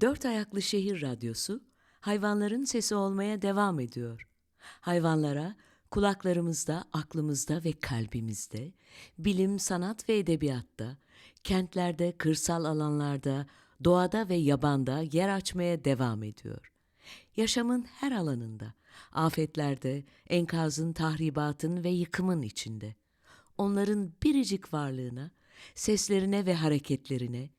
Dört Ayaklı Şehir Radyosu hayvanların sesi olmaya devam ediyor. Hayvanlara kulaklarımızda, aklımızda ve kalbimizde, bilim, sanat ve edebiyatta, kentlerde, kırsal alanlarda, doğada ve yabanda yer açmaya devam ediyor. Yaşamın her alanında, afetlerde, enkazın, tahribatın ve yıkımın içinde. Onların biricik varlığına, seslerine ve hareketlerine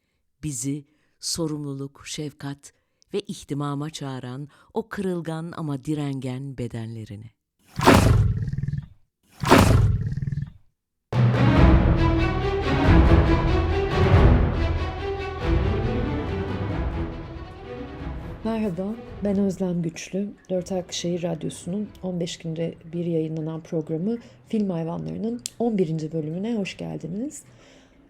bizi sorumluluk, şefkat ve ihtimama çağıran o kırılgan ama direngen bedenlerine. Merhaba, ben Özlem Güçlü. Dört Şehir Radyosu'nun 15 günde bir yayınlanan programı Film Hayvanları'nın 11. bölümüne hoş geldiniz.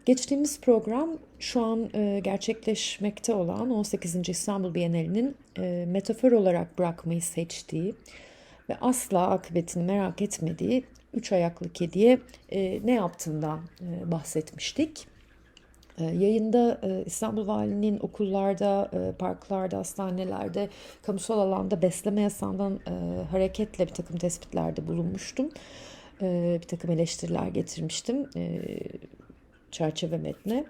Geçtiğimiz program şu an e, gerçekleşmekte olan 18. İstanbul Bienali'nin e, metafor olarak bırakmayı seçtiği ve asla akıbetini merak etmediği üç ayaklı kediye e, ne yaptığından bahsetmiştik. Yayında İstanbul Valiliğinin okullarda, parklarda, hastanelerde, kamusal alanda besleme yasağından e, hareketle bir takım tespitlerde bulunmuştum. Bir takım eleştiriler getirmiştim çerçeve metne.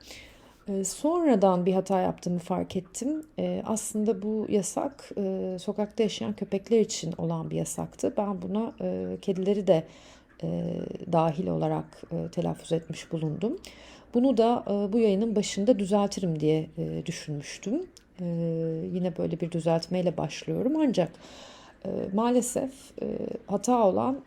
E, Sonradan bir hata yaptığımı fark ettim. E, Aslında bu yasak e, sokakta yaşayan köpekler için olan bir yasaktı. Ben buna e, kedileri de e, dahil olarak telaffuz etmiş bulundum. Bunu da bu yayının başında düzeltirim diye düşünmüştüm. Yine böyle bir düzeltmeyle başlıyorum ancak maalesef hata olan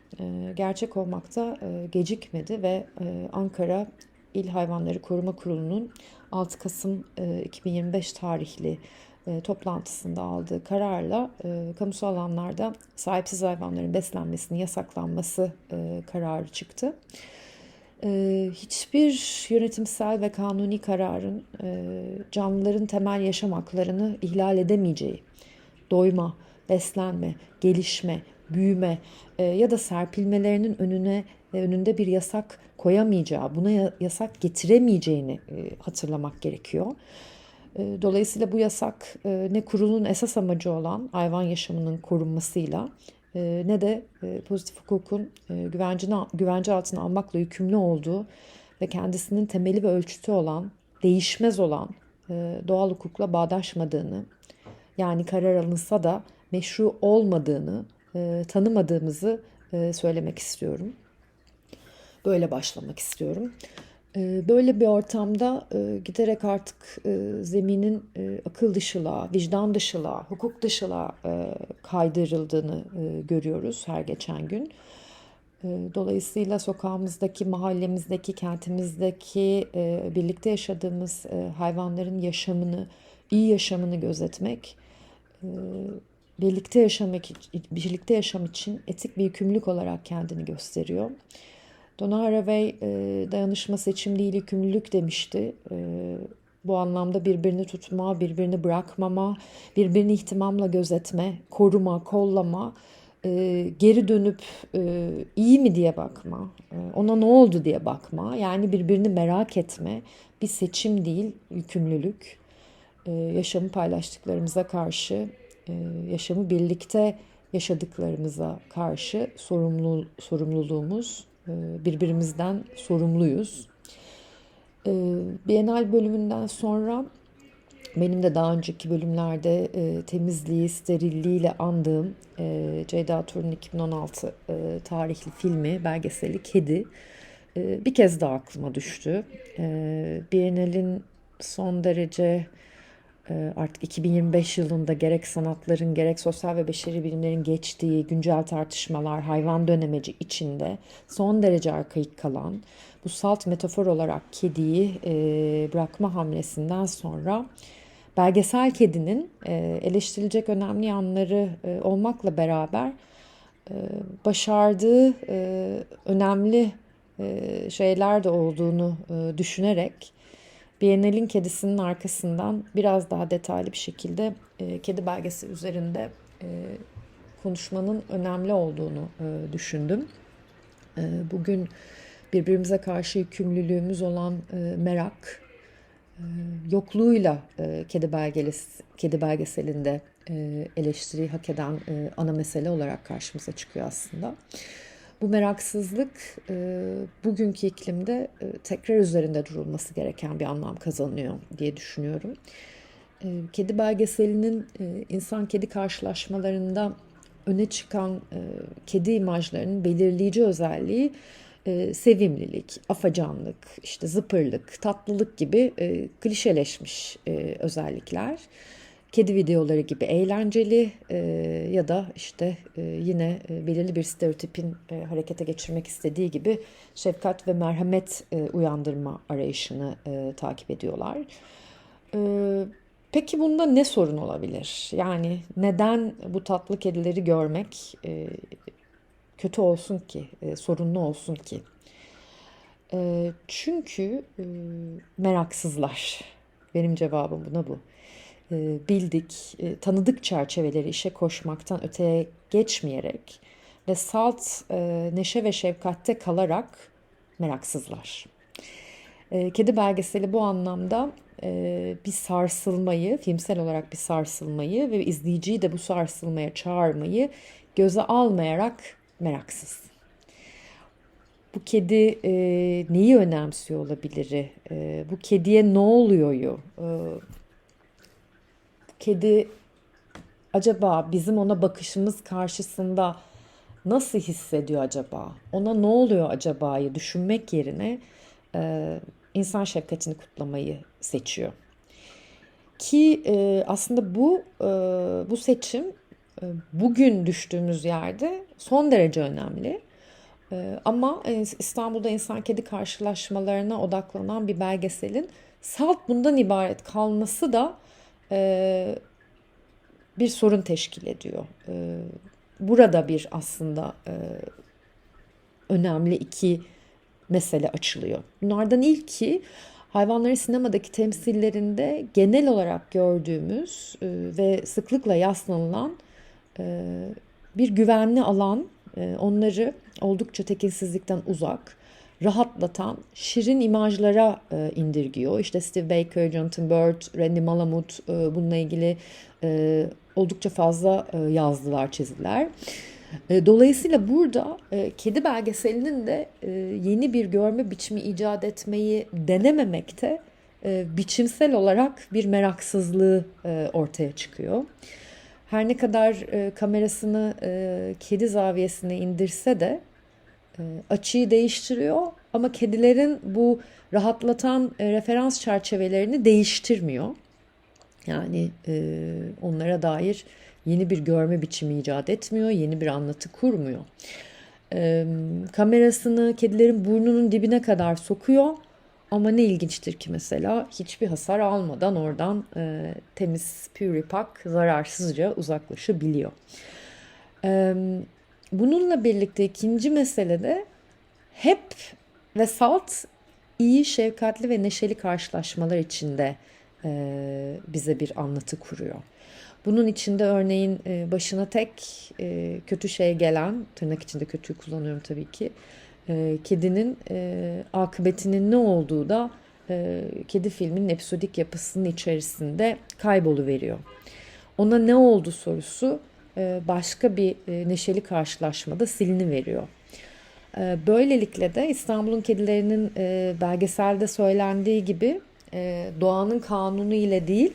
gerçek olmakta gecikmedi ve Ankara İl Hayvanları Koruma Kurulu'nun 6 Kasım e, 2025 tarihli e, toplantısında aldığı kararla e, kamusal alanlarda sahipsiz hayvanların beslenmesinin yasaklanması e, kararı çıktı. E, hiçbir yönetimsel ve kanuni kararın e, canlıların temel yaşam haklarını ihlal edemeyeceği, doyma, beslenme, gelişme, büyüme e, ya da serpilmelerinin önüne e, önünde bir yasak koyamayacağı, buna ya- yasak getiremeyeceğini e, hatırlamak gerekiyor. E, Dolayısıyla bu yasak e, ne kurulun esas amacı olan hayvan yaşamının korunmasıyla ne de pozitif hukukun güvence altına almakla yükümlü olduğu ve kendisinin temeli ve ölçütü olan, değişmez olan doğal hukukla bağdaşmadığını, yani karar alınsa da meşru olmadığını tanımadığımızı söylemek istiyorum. Böyle başlamak istiyorum. E, Böyle bir ortamda e, giderek artık e, zeminin e, akıl dışılığa, vicdan dışılığa, hukuk dışılığa kaydırıldığını görüyoruz her geçen gün. Dolayısıyla sokağımızdaki, mahallemizdeki, kentimizdeki birlikte yaşadığımız hayvanların yaşamını, iyi yaşamını gözetmek, birlikte yaşamak birlikte yaşam için etik bir yükümlülük olarak kendini gösteriyor. Donna Haraway e, dayanışma seçim değil yükümlülük demişti. E, bu anlamda birbirini tutma, birbirini bırakmama, birbirini ihtimamla gözetme, koruma, kollama, e, geri dönüp e, iyi mi diye bakma, e, ona ne oldu diye bakma. Yani birbirini merak etme bir seçim değil, yükümlülük. E, yaşamı paylaştıklarımıza karşı, e, yaşamı birlikte yaşadıklarımıza karşı sorumlu sorumluluğumuz, birbirimizden sorumluyuz. E, Bienal bölümünden sonra benim de daha önceki bölümlerde e, temizliği, sterilliğiyle andığım e, Ceyda Tur'un 2016 e, tarihli filmi, belgeseli Kedi e, bir kez daha aklıma düştü. E, Bienal'in son derece artık 2025 yılında gerek sanatların gerek sosyal ve beşeri bilimlerin geçtiği güncel tartışmalar hayvan dönemeci içinde son derece arkaik kalan bu salt metafor olarak kediyi e, bırakma hamlesinden sonra belgesel kedinin e, eleştirilecek önemli yanları e, olmakla beraber başardığı önemli şeyler de olduğunu düşünerek Biennial'in kedisinin arkasından biraz daha detaylı bir şekilde e, kedi belgesi üzerinde e, konuşmanın önemli olduğunu e, düşündüm. E, bugün birbirimize karşı yükümlülüğümüz olan e, merak, yokluğuyla e, kedi belgelesi, kedi belgeselinde e, eleştiriyi hak eden e, ana mesele olarak karşımıza çıkıyor aslında. Bu meraksızlık e, bugünkü iklimde e, tekrar üzerinde durulması gereken bir anlam kazanıyor diye düşünüyorum. E, kedi belgeselinin e, insan-kedi karşılaşmalarında öne çıkan e, kedi imajlarının belirleyici özelliği e, sevimlilik, afacanlık, işte zıpırlık, tatlılık gibi e, klişeleşmiş e, özellikler. Kedi videoları gibi eğlenceli e, ya da işte e, yine e, belirli bir stereotipin e, harekete geçirmek istediği gibi şefkat ve merhamet e, uyandırma arayışını e, takip ediyorlar. E, peki bunda ne sorun olabilir? Yani neden bu tatlı kedileri görmek e, kötü olsun ki, e, sorunlu olsun ki? E, çünkü e, meraksızlar. Benim cevabım buna bu. E, bildik, e, tanıdık çerçeveleri işe koşmaktan öteye geçmeyerek ve salt e, neşe ve şefkatte kalarak meraksızlar. Kedi belgeseli bu anlamda bir sarsılmayı, filmsel olarak bir sarsılmayı ve izleyiciyi de bu sarsılmaya çağırmayı göze almayarak meraksız. Bu kedi e, neyi önemsiyor olabilir? E, bu kediye ne oluyor? E, kedi acaba bizim ona bakışımız karşısında nasıl hissediyor acaba? Ona ne oluyor acaba'yı düşünmek yerine e, insan şefkatini kutlamayı seçiyor. Ki e, aslında bu e, bu seçim e, bugün düştüğümüz yerde son derece önemli. E, ama e, İstanbul'da insan kedi karşılaşmalarına odaklanan bir belgeselin salt bundan ibaret kalması da e, bir sorun teşkil ediyor. E, burada bir aslında e, önemli iki mesele açılıyor. Bunlardan ilki hayvanların sinemadaki temsillerinde genel olarak gördüğümüz e, ve sıklıkla yaslanılan e, bir güvenli alan, e, onları oldukça tekinsizlikten uzak, rahatlatan şirin imajlara e, indirgiyor. İşte Steve Baker, Jonathan Bird, Randy Malamud e, bununla ilgili e, oldukça fazla e, yazdılar, çizdiler. E, dolayısıyla burada e, kedi belgeselinin de e, yeni bir görme biçimi icat etmeyi denememekte e, biçimsel olarak bir meraksızlığı e, ortaya çıkıyor. Her ne kadar e, kamerasını e, kedi zaviyesine indirse de açıyı değiştiriyor ama kedilerin bu rahatlatan e, referans çerçevelerini değiştirmiyor. Yani e, onlara dair yeni bir görme biçimi icat etmiyor, yeni bir anlatı kurmuyor. E, kamerasını kedilerin burnunun dibine kadar sokuyor ama ne ilginçtir ki mesela hiçbir hasar almadan oradan e, temiz, püripak, zararsızca uzaklaşabiliyor. E, bununla birlikte ikinci mesele de hep ve salt iyi, şefkatli ve neşeli karşılaşmalar içinde e, bize bir anlatı kuruyor. Bunun içinde örneğin e, başına tek e, kötü şey gelen, tırnak içinde kötüyü kullanıyorum tabii ki, e, kedinin e, akıbetinin ne olduğu da e, kedi filminin episodik yapısının içerisinde kaybolu veriyor. Ona ne oldu sorusu başka bir e, neşeli karşılaşmada silini veriyor. E, böylelikle de İstanbul'un kedilerinin e, belgeselde söylendiği gibi e, doğanın kanunu ile değil,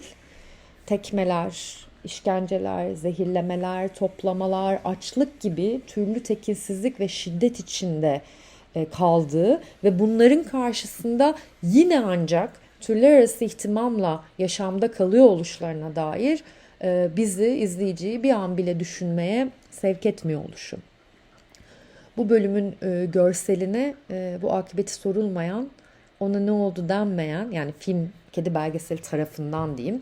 tekmeler, işkenceler, zehirlemeler, toplamalar, açlık gibi türlü tekinsizlik ve şiddet içinde e, kaldığı ve bunların karşısında yine ancak türler arası ihtimamla yaşamda kalıyor oluşlarına dair e, bizi izleyiciyi bir an bile düşünmeye sevk etmiyor oluşu. Bu bölümün e, görseline bu akıbeti sorulmayan, ona ne oldu denmeyen yani film kedi belgeseli tarafından diyeyim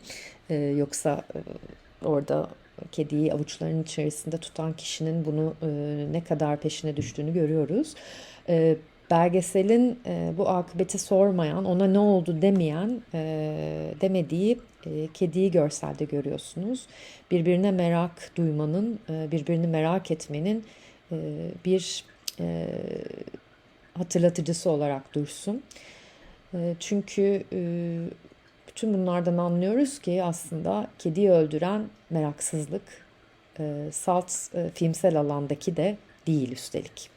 yoksa orada kediyi avuçlarının içerisinde tutan kişinin bunu ne kadar peşine düştüğünü görüyoruz e, belgeselin e, bu akıbeti sormayan, ona ne oldu demeyen, e, demediği e, kediyi görselde görüyorsunuz. Birbirine merak duymanın, e, birbirini merak etmenin e, bir hatırlatıcısı olarak dursun. Çünkü Bütün bunlardan anlıyoruz ki aslında kediyi öldüren meraksızlık, salt filmsel alandaki de değil üstelik.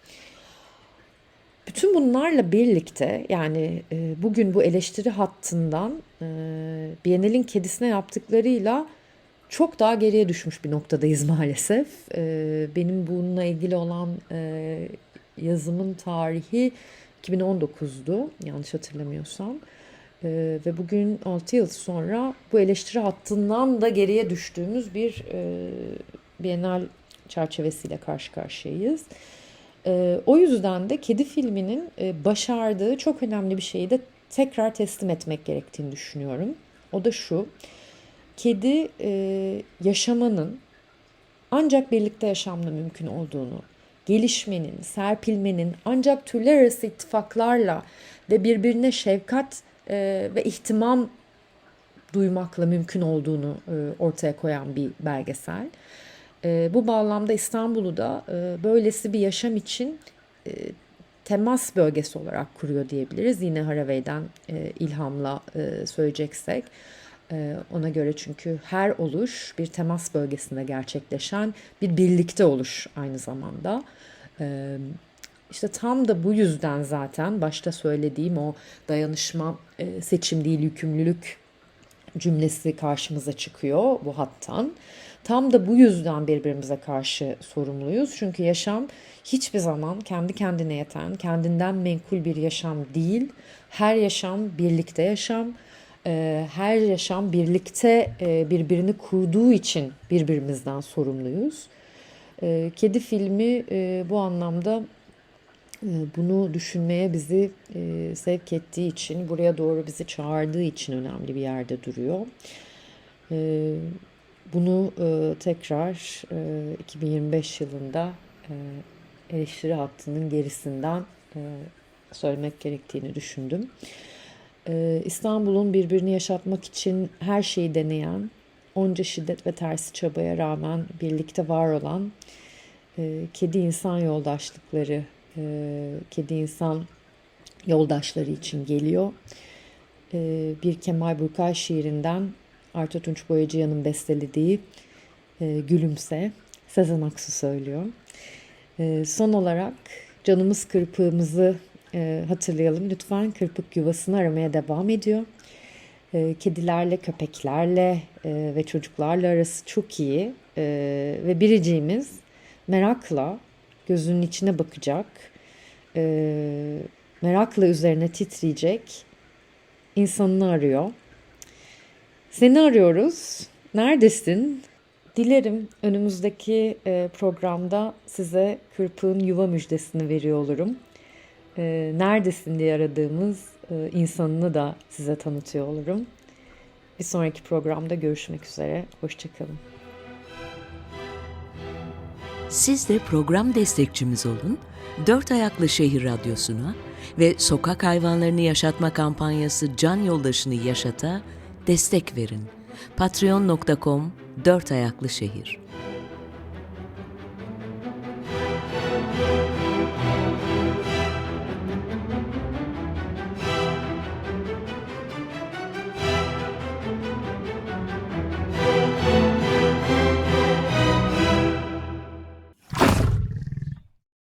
Bütün bunlarla birlikte yani e, bugün bu eleştiri hattından e, Biennale'in kedisine yaptıklarıyla çok daha geriye düşmüş bir noktadayız maalesef. E, benim bununla ilgili olan e, yazımın tarihi 2019'du yanlış hatırlamıyorsam. E, ve bugün 6 yıl sonra bu eleştiri hattından da geriye düştüğümüz bir e, Biennale çerçevesiyle karşı karşıyayız. E, o yüzden de kedi filminin e, başardığı çok önemli bir şeyi de tekrar teslim etmek gerektiğini düşünüyorum. O da şu, kedi e, yaşamanın ancak birlikte yaşamla mümkün olduğunu, gelişmenin, serpilmenin ancak türler arası ittifaklarla ve birbirine şefkat e, ve ihtimam duymakla mümkün olduğunu e, ortaya koyan bir belgesel. E, bu bağlamda İstanbul'u da e, böylesi bir yaşam için e, temas bölgesi olarak kuruyor diyebiliriz. Yine Haraway'den e, ilhamla e, söyleyeceksek. E, ona göre çünkü her oluş bir temas bölgesinde gerçekleşen bir birlikte oluş aynı zamanda. E, işte tam da bu yüzden zaten başta söylediğim o dayanışma, e, seçim değil yükümlülük cümlesi karşımıza çıkıyor bu hattan. Tam da bu yüzden birbirimize karşı sorumluyuz. Çünkü yaşam hiçbir zaman kendi kendine yeten, kendinden menkul bir yaşam değil. Her yaşam birlikte yaşam. Ee, Her yaşam birlikte e, birbirini kurduğu için birbirimizden sorumluyuz. Ee, Kedi filmi e, bu anlamda e, bunu düşünmeye bizi sevk ettiği için, buraya doğru bizi çağırdığı için önemli bir yerde duruyor. Bunu e, tekrar e, 2025 yılında e, eleştiri hattının gerisinden e, söylemek gerektiğini düşündüm. E, İstanbul'un birbirini yaşatmak için her şeyi deneyen, onca şiddet ve tersi çabaya rağmen birlikte var olan e, kedi insan yoldaşlıkları, e, kedi insan yoldaşları için geliyor. E, bir Kemal Burkay şiirinden Arta Tunç Boyacıyan'ın bestelediği e, Gülümse Sezen Aksu söylüyor. E, son olarak canımız kırpığımızı e, hatırlayalım. Lütfen kırpık yuvasını aramaya devam ediyor. E, kedilerle, köpeklerle e, ve çocuklarla arası çok iyi. E, ve biriciğimiz merakla gözünün içine bakacak. E, merakla üzerine titreyecek insanını arıyor. Seni arıyoruz. Neredesin? Dilerim önümüzdeki e, programda size kırpığın yuva müjdesini veriyor olurum. E, neredesin diye aradığımız e, insanını da size tanıtıyor olurum. Bir sonraki programda görüşmek üzere. Hoşçakalın. Siz de program destekçimiz olun, Dört Ayaklı Şehir Radyosu'na ve Sokak Hayvanlarını Yaşatma kampanyası Can Yoldaşını Yaşata destek verin. patreon.com Dört Ayaklı Şehir